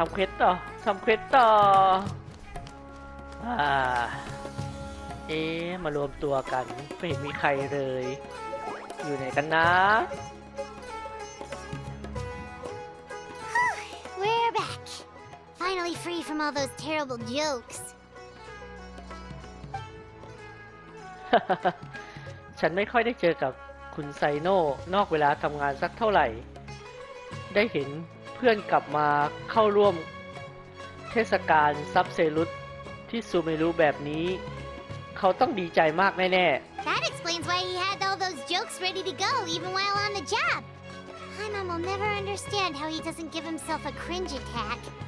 ทำเควสต่อทำเควสต่ออ่าเอ๊ะมารวมตัวกันไม่เห็นมีใครเลย อยู่ไหนกันนะ We're back. Finally free from all those terrible jokes. ฉันไม่ค่อยได้เจอกับคุณไซโน่นอกเวลาทำงานสักเท่าไหร่ ได้เห็น เพื่อนกลับมาเข้าร่วมเทศกาลซับเซรุสที่ซูเมรุแบบนี้ เขาต้องดีใจมากแน่ That explains why he had all those jokes ready to go even while on the job. Paimon will never understand how he doesn't give himself a cringe attack. ๆ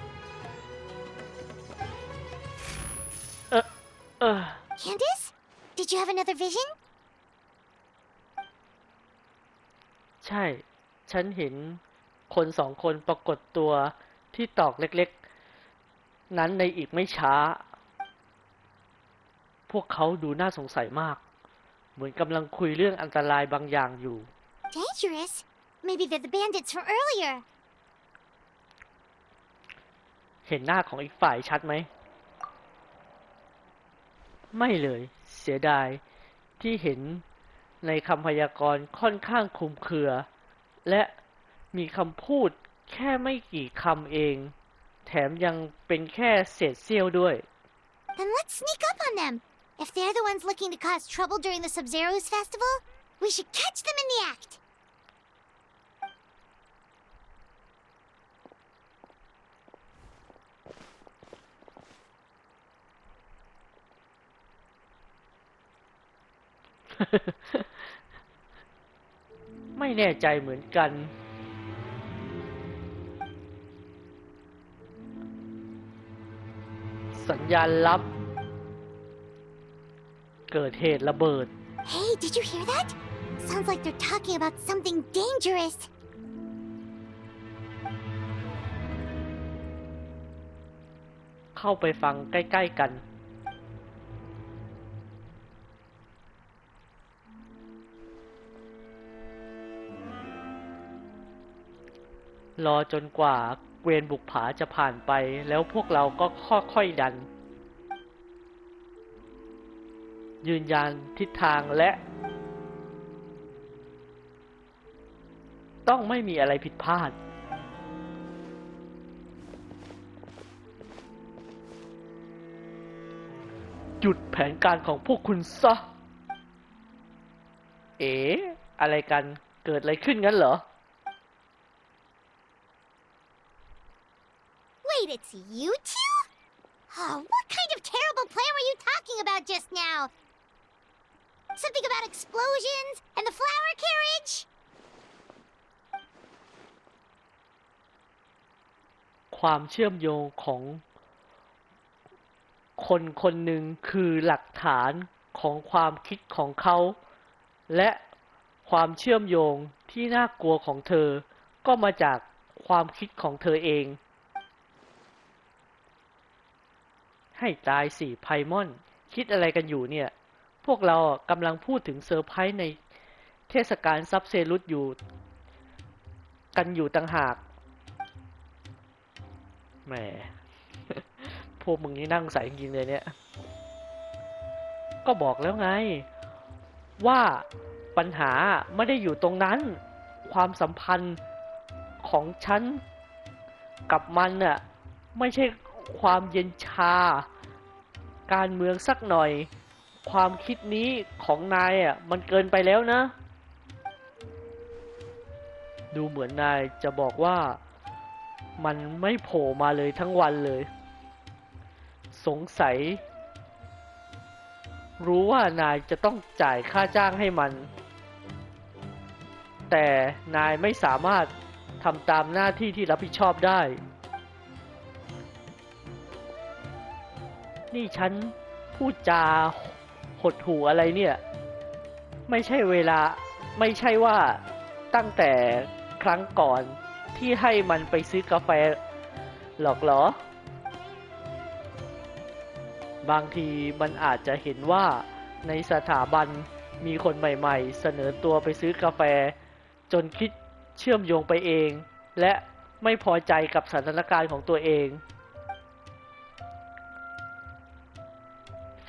เออเออ Candace? Did you have another vision? ใช่ ฉันเห็น คนสองคนปรากฏตัวที่ตอกเล็กๆ นั้นในอีกไม่ช้า พวกเขาดูน่าสงสัยมาก เหมือนกำลังคุยเรื่องอันตรายบางอย่างอยู่ Dangerous? Maybe they're the bandits from earlier. เห็นหน้าของอีกฝ่ายชัดไหม ไม่เลย เสียดายที่เห็นในคำพยากรณ์ค่อนข้างคลุมเครือ และ มีคำพูดแค่ไม่กี่คำเอง แถมยังเป็นแค่เศษเสี้ยวด้วย Then let's sneak up on them. If they're the ones looking to cause trouble during the Sub-Zero's festival, we should catch them in the act. ไม่แน่ใจเหมือนกัน สัญญาณลับ เกิดเหตุระเบิด Hey, did you hear that? Sounds like they're talking about something dangerous. เข้าไปฟังใกล้ ๆ กัน รอจนกว่า เกวียนบุกผาจะผ่านไป แล้วพวกเราก็ค่อยๆดัน ยืนยันทิศทางและ ต้องไม่มีอะไรผิดพลาด หยุดแผนการของพวกคุณซะ เอ๋ อะไรกัน เกิดอะไรขึ้นงั้นเหรอ Wait, it's you two? Oh, what kind of terrible plan were you talking about just now? Something about explosions and the flower carriage? ความเชื่อมโยงของคนคนหนึ่งคือหลักฐานของความคิดของเขา และความเชื่อมโยงที่น่ากลัวของเธอ ก็มาจากความคิดของเธอเอง ให้ตายสิไพมอน คิดอะไรกันอยู่เนี่ย พวกเรากำลังพูดถึงเซอร์ไพรส์ในเทศกาลซับเซรุสอยู่ กันอยู่ต่างหากแหมพวกมึงนี่นั่งใส่จริงเลยเนี่ย ก็บอกแล้วไง ว่าปัญหาไม่ได้อยู่ตรงนั้น ความสัมพันธ์ของฉันกับมันน่ะไม่ใช่ ความเย็นชา การเมืองสักหน่อย ความคิดนี้ของนายอะมันเกินไปแล้วนะ ดูเหมือนนายจะบอกว่ามันไม่โผล่มาเลยทั้งวันเลย สงสัย รู้ว่านายจะต้องจ่ายค่าจ้างให้มัน แต่นายไม่สามารถทำตามหน้าที่ที่รับผิดชอบได้ นี่ฉันพูดจาหดหูอะไรเนี่ย ไม่ใช่เวลาไม่ใช่ว่าตั้งแต่ครั้งก่อนที่ให้มันไปซื้อกาแฟหรอกเหรอ บางทีมันอาจจะเห็นว่าในสถาบันมีคนใหม่ๆ เสนอตัวไปซื้อกาแฟ จนคิดเชื่อมโยงไปเอง และไม่พอใจกับสถานการณ์ของตัวเอง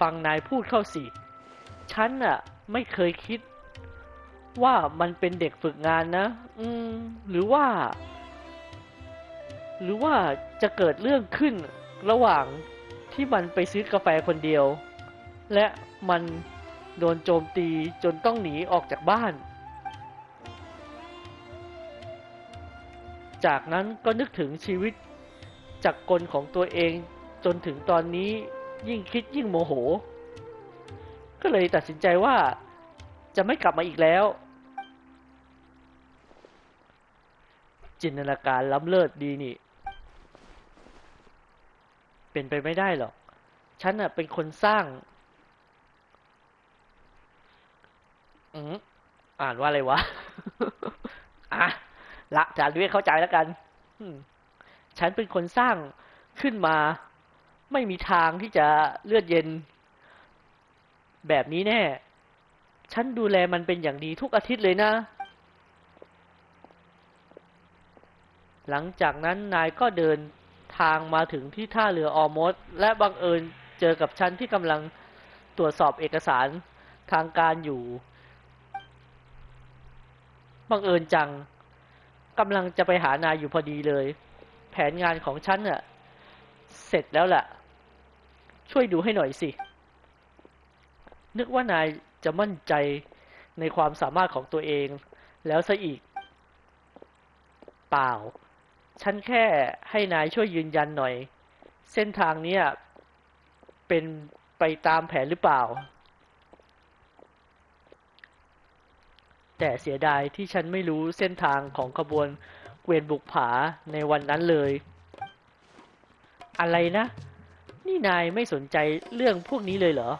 ฟังนายพูดเข้าสิ ฉันน่ะ ไม่เคยคิด ว่ามันเป็นเด็กฝึกงานนะ อืม หรือว่า หรือว่าจะเกิดเรื่องขึ้นระหว่างที่มันไปซื้อกาแฟคนเดียว และมันโดนโจมตีจนต้องหนีออกจากบ้าน จากนั้นก็นึกถึงชีวิตจากกลของตัวเองจนถึงตอนนี้ ยิ่งคิดยิ่งโมโห ก็เลยตัดสินใจว่าจะไม่กลับมาอีกแล้ว จินตนาการล้ำเลิศดีนี่ เป็นไปไม่ได้หรอก ฉันน่ะเป็นคนสร้าง อืมอ่านว่าอะไรวะ อะ ละจานเรียกเข้าใจแล้วกัน ฉันเป็นคนสร้างขึ้นมา ไม่มีทางที่จะเลือดเย็น แบบนี้แน่ ฉันดูแลมันเป็นอย่างดีทุกอาทิตย์เลยนะ หลังจากนั้นนายก็เดินทางมาถึงที่ท่าเรือออมสและบังเอิญเจอกับฉันที่กำลังตรวจสอบเอกสารทางการอยู่ บังเอิญจังกำลังจะไปหานายอยู่พอดีเลย แผนงานของฉันน่ะ เสร็จแล้วแหละ ช่วยดูให้หน่อยสิ นึกว่านายจะมั่นใจในความสามารถของตัวเอง แล้วซะอีก เปล่า ฉันแค่ให้นายช่วยยืนยันหน่อย เส้นทางเนี้ยเป็นไปตามแผนหรือเปล่า แต่เสียดายที่ฉันไม่รู้เส้นทางของขบวนเกวียนบุกผาในวันนั้นเลย อะไรนะ นี่นายไม่สนใจเรื่องพวกนี้เลยเหรอ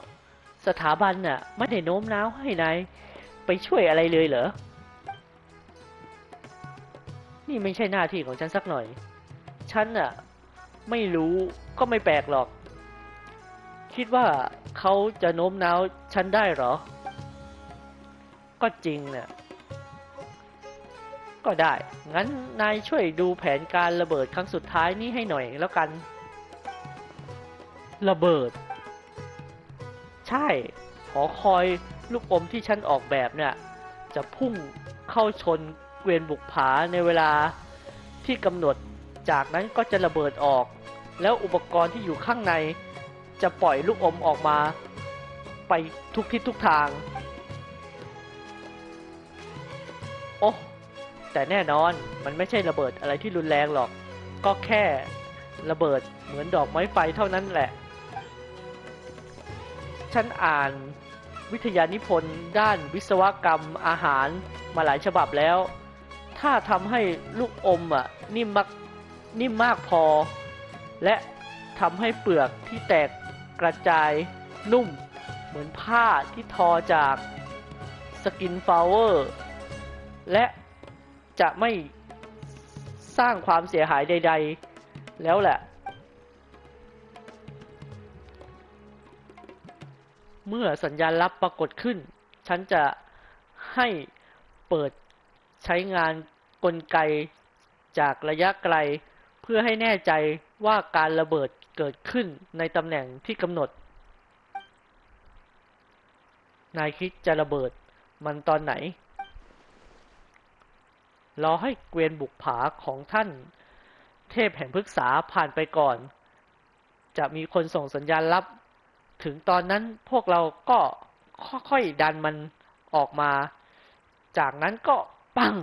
สถาบันน่ะ ไม่ได้โน้มน้าวให้นายไปช่วยอะไรเลยเหรอ นี่ไม่ใช่หน้าที่ของฉันสักหน่อย ฉันน่ะ ไม่รู้ก็ไม่แปลกหรอก คิดว่าเขาจะโน้มน้าวฉันได้เหรอ ก็จริงเนี่ยก็ได้ งั้นนายช่วยดูแผนการระเบิดครั้งสุดท้ายนี้ให้หน่อยแล้วกัน ระเบิด ใช่ หอคอยลูกอมที่ฉันออกแบบเนี่ย จะพุ่งเข้าชนเกวียนบุกผาในเวลาที่กำหนด จากนั้นก็จะระเบิดออก แล้วอุปกรณ์ที่อยู่ข้างใน จะปล่อยลูกอมออกมา ไปทุกทิศทุกทาง โอ้แต่แน่นอนมันไม่ใช่ระเบิดอะไรที่รุนแรงหรอก ก็แค่ระเบิดเหมือนดอกไม้ไฟเท่านั้นแหละ ฉันอ่านวิทยานิพนธ์ด้านวิศวกรรมอาหารมาหลายฉบับแล้ว ถ้าทำให้ลูกอมอะนิ่มมากนิ่มมากพอ และทำให้เปลือกที่แตกกระจายนุ่ม เหมือนผ้าที่ทอจากสกินฟลาวเวอร์ และจะไม่สร้างความเสียหายใด ๆ แล้วแหละ เมื่อสัญญาณลับปรากฏขึ้น ฉันจะให้เปิดใช้งานกลไกจากระยะไกล เพื่อให้แน่ใจว่าการระเบิดเกิดขึ้นในตำแหน่งที่กำหนด นายคิดจะระเบิดมันตอนไหน รอให้เกวียนบุกผาของท่าน เทพแห่งพฤกษาผ่านไปก่อน จะมีคนส่งสัญญาณลับ ถึงตอนนั้นพวกเราก็ค่อยๆดันมันออกมา จากนั้นก็ปัง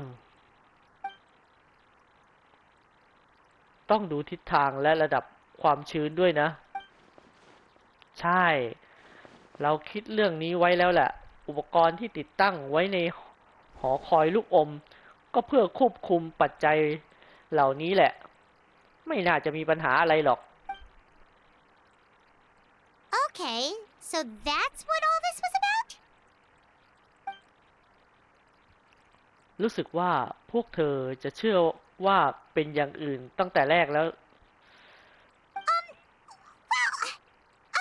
ต้องดูทิศทางและระดับความชื้นด้วยนะ ใช่ เราคิดเรื่องนี้ไว้แล้วแหละ อุปกรณ์ที่ติดตั้งไว้ในหอคอยลูกอม ก็เพื่อควบคุมปัจจัยเหล่านี้แหละ ไม่น่าจะมีปัญหาอะไรหรอก Okay, so that's what all this was about? รู้สึกว่าพวกเธอจะเชื่อว่าเป็นอย่างอื่นตั้งแต่แรกแล้ว Well,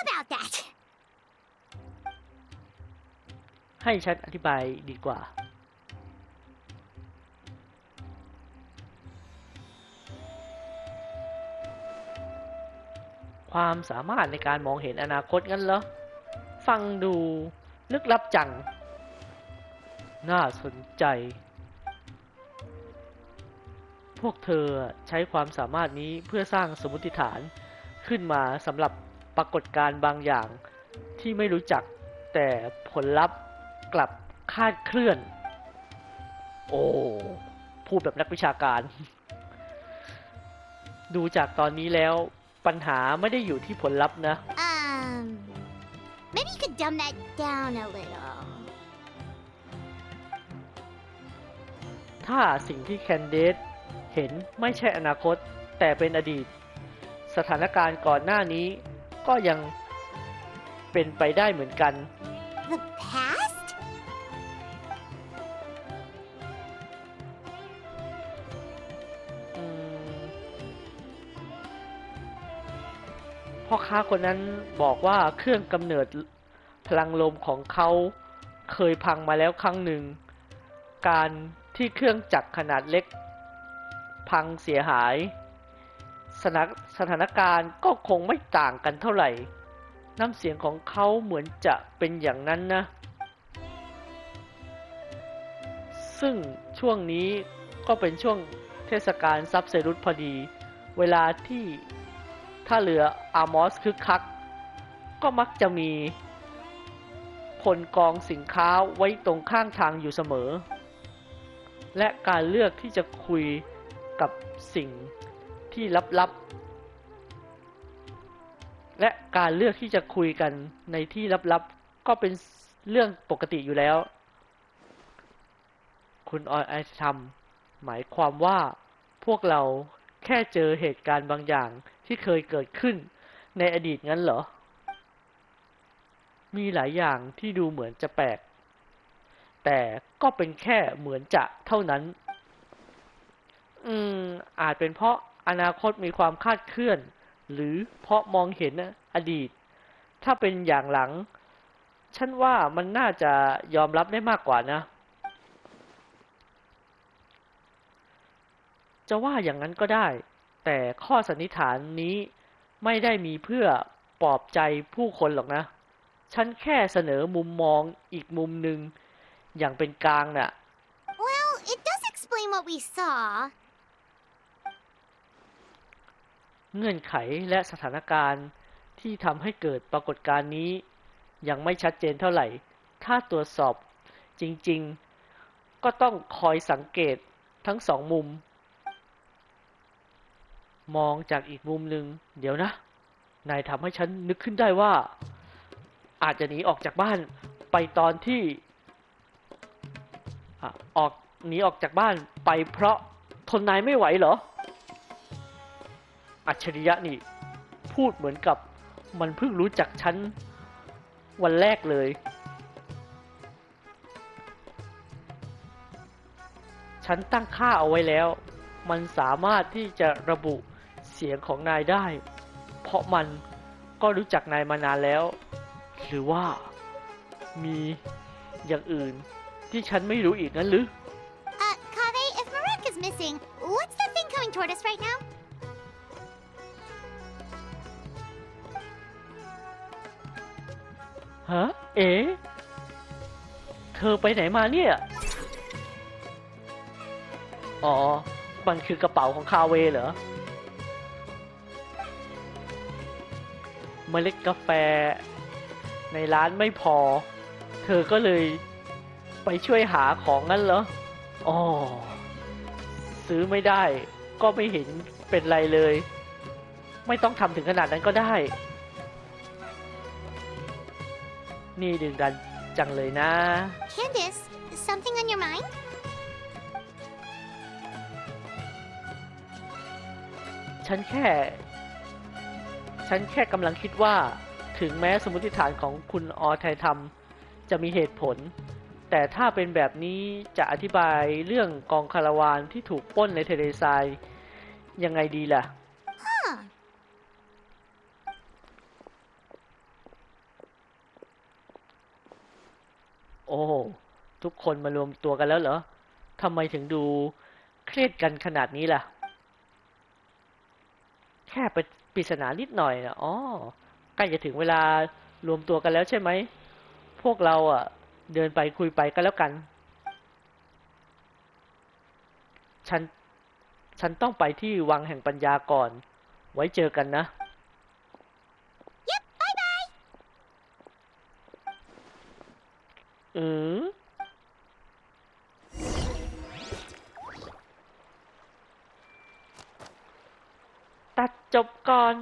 about that. ให้ฉันอธิบายดีกว่า ความสามารถในการมองเห็นอนาคตงั้นเหรอ ฟังดูลึกลับจัง น่าสนใจ พวกเธอใช้ความสามารถนี้เพื่อสร้างสมมติฐานขึ้นมาสำหรับปรากฏการณ์บางอย่างที่ไม่รู้จักแต่ผลลัพธ์กลับคาดเคลื่อน โอ้พูดแบบนักวิชาการ ดูจากตอนนี้แล้ว ปัญหาไม่ได้อยู่ที่ผลลัพธ์นะ Um, maybe you could dumb that down a little. ถ้าสิ่งที่แคนเดสเห็นไม่ใช่อนาคต แต่เป็นอดีต สถานการณ์ก่อนหน้านี้ก็ยังเป็นไปได้เหมือนกัน The past? ค้าคนนั้นบอกว่าเครื่องกำเนิดพลังลมของเขาเคยพังมาแล้วครั้งหนึ่ง การที่เครื่องจักรขนาดเล็ก พังเสียหาย สถานสถานการณ์ก็คงไม่ต่างกันเท่าไหร่ น้ำเสียงของเขาเหมือนจะเป็นอย่างนั้นนะ ซึ่งช่วงนี้ก็เป็นช่วงเทศกาลซับเซรุสพอดี เวลาที่ ท่าเรืออามอสคึกคัก ก็มักจะมีพลกองสินค้าไว้ตรงข้างทางอยู่เสมอ และการเลือกที่จะคุยกับสิ่งที่ลับๆ และการเลือกที่จะคุยกันในที่ลับๆ ก็เป็นเรื่องปกติอยู่แล้ว คุณออยไอทำหมายความว่าพวกเรา แค่เจอเหตุการณ์บางอย่างที่เคยเกิดขึ้นในอดีตงั้นเหรอ มีหลายอย่างที่ดูเหมือนจะแปลก แต่ก็เป็นแค่เหมือนจะเท่านั้น อืม อาจเป็นเพราะอนาคตมีความคาดเคลื่อน หรือเพราะมองเห็นอดีต ถ้าเป็นอย่างหลัง ฉันว่ามันน่าจะยอมรับได้มากกว่านะ จะว่าอย่างนั้นก็ได้ แต่ข้อสันนิษฐานนี้ไม่ได้มีเพื่อปลอบใจผู้คนหรอกนะ ฉันแค่เสนอมุมมองอีกมุมหนึ่งอย่างเป็นกลางน่ะ Well, it does explain what we saw. เงื่อนไขและสถานการณ์ที่ทำให้เกิดปรากฏการณ์นี้ ยังไม่ชัดเจนเท่าไหร่ ถ้าตรวจสอบจริง ๆ ก็ต้องคอยสังเกตทั้งสองมุม มองจากอีกมุมหนึ่งเดี๋ยวนะ นายทำให้ฉันนึกขึ้นได้ว่า อาจจะหนีออกจากบ้านไปตอนที่อออกหนีออกจากบ้านไปเพราะทนนายไม่ไหวเหรอ อัจฉริยะนี่ พูดเหมือนกับมันเพิ่งรู้จักฉันวันแรกเลย ฉันตั้งค่าเอาไว้แล้ว มันสามารถที่จะระบุ เสียงของนายได้ เพราะมันก็รู้จักนายมานานแล้ว หรือว่ามีอย่างอื่นที่ฉันไม่รู้อีกงั้นหรือ Uh, Kave, if Marek is missing, what's that thing coming toward us right now? ฮะ เอ๋เธอไปไหนมาเนี่ย อ๋อ มันคือกระเป๋าของคาเวเหรอ เมล็ดกาแฟในร้านไม่พอ เธอก็เลยไปช่วยหาของงั้นเหรออ๋อซื้อไม่ได้ ก็ไม่เห็นเป็นไรเลย ไม่ต้องทำถึงขนาดนั้นก็ได้ นี่ดึงดันจังเลยนะ Candace, something on your mind? ฉันแค่ ฉันแค่กำลังคิดว่า ถึงแม้สมมติฐานของคุณออไทยธรรม จะมีเหตุผล แต่ถ้าเป็นแบบนี้จะอธิบายเรื่องกองคาราวานที่ถูกปล้นในทะเลทรายยังไงดีล่ะ Huh. โอ้ ทุกคนมารวมตัวกันแล้วเหรอทำไมถึงดูเครียดกันขนาดนี้ล่ะ แค่เป็น ปริศนานิดหน่อยนะอ๋อใกล้จะถึงเวลารวมตัวกันแล้วใช่ไหม พวกเราอะ เดินไปคุยไปก็แล้วกัน ฉัน ฉันต้องไปที่วังแห่งปัญญาก่อน ไว้เจอกันนะ Yep, bye bye. อือ จบก่อน